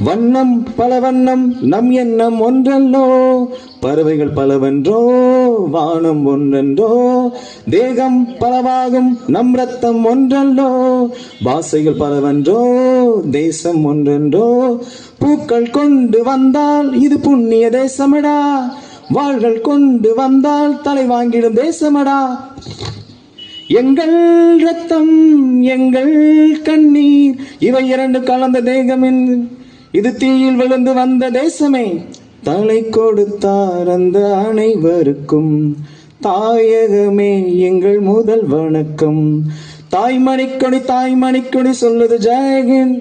வண்ணம் பல வண்ணம் நம் எண்ணம் ஒன்றல்லோ? பறவைகள் பலவென்றோ? வானம் ஒன்றென்றோ? தேகம் பலவாகும் நம் ரத்தம் ஒன்றல்லோ? பாசைகள் பலவென்றோ? தேசம் ஒன்றென்றோ? பூக்கள் கொண்டு வந்தால் இது புண்ணிய தேசமடா? வாள்கள் கொண்டு வந்தால் தலை வாங்கிடும் தேசமடா? எங்கள் ரத்தம் எங்கள் கண்ணீர் இவை இரண்டு கலந்த தேகமின் இது தீயில் விழுந்து வந்த தேசமே. தலை கொடுத்தார் அந்த அனைவருக்கும். தாயகமே எங்கள் முதல் வணக்கம். தாய்மணிக்கொடி தாய்மணிக்கொடி சொல்லுது ஜெயகிந்த்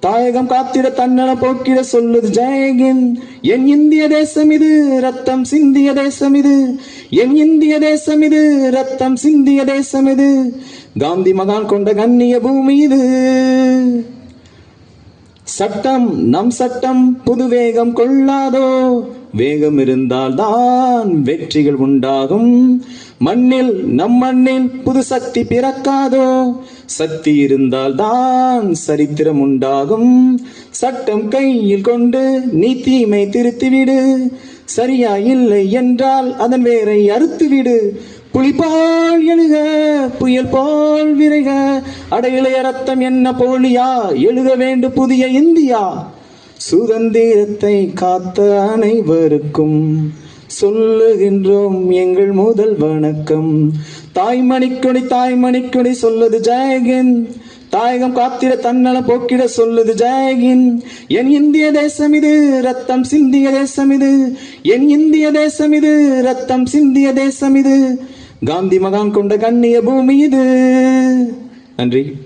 தாயகம் காத்திட தன்னல போக்கிட சொல்லுது ஜெயகின். என் இந்திய தேசம் இது ரத்தம் சிந்திய தேசம் இது. என் இந்திய தேசம் இது ரத்தம் சிந்திய தேசம் இது. காந்தி மகான் கொண்ட கண்ணிய பூமி இது. சட்டம் நம் சட்டம் புது வேகம் கொள்ளாதோ? வேகம் இருந்தால் தான் வெற்றிகள் உண்டாகும். மண்ணில் நம் மண்ணில் புது சக்தி பிறக்காதோ? சக்தி இருந்தால் தான் சரித்திரம் உண்டாகும். சட்டம் கையில் கொண்டு நீ தீமை திருத்திவிடு. சரியா இல்லை என்றால் அதன் வேரை அறுத்துவிடு. புலி எழுக புயல் போல் விரைக. அடையிலைய ரத்தம் என்ன போலியா? எழுத வேண்டும் புதிய இந்தியா. சுதந்திரத்தை காத்த அனைவருக்கும் சொல்லுகின்றோம் எங்கள் முதல் வணக்கம். தாய்மணிக்கொடி தாய்மணிக்கொடி சொல்லுது ஜெயகின் தாயகம் காத்திட தன்னல போக்கிட சொல்லுது ஜெயகின் என் இந்திய தேசம் இது ரத்தம் சிந்திய தேசம் இது. என் இந்திய தேசம் இது ரத்தம் சிந்திய தேசம் இது. காந்தி மகான் கொண்ட கண்ணிய பூமி இது. நன்றி.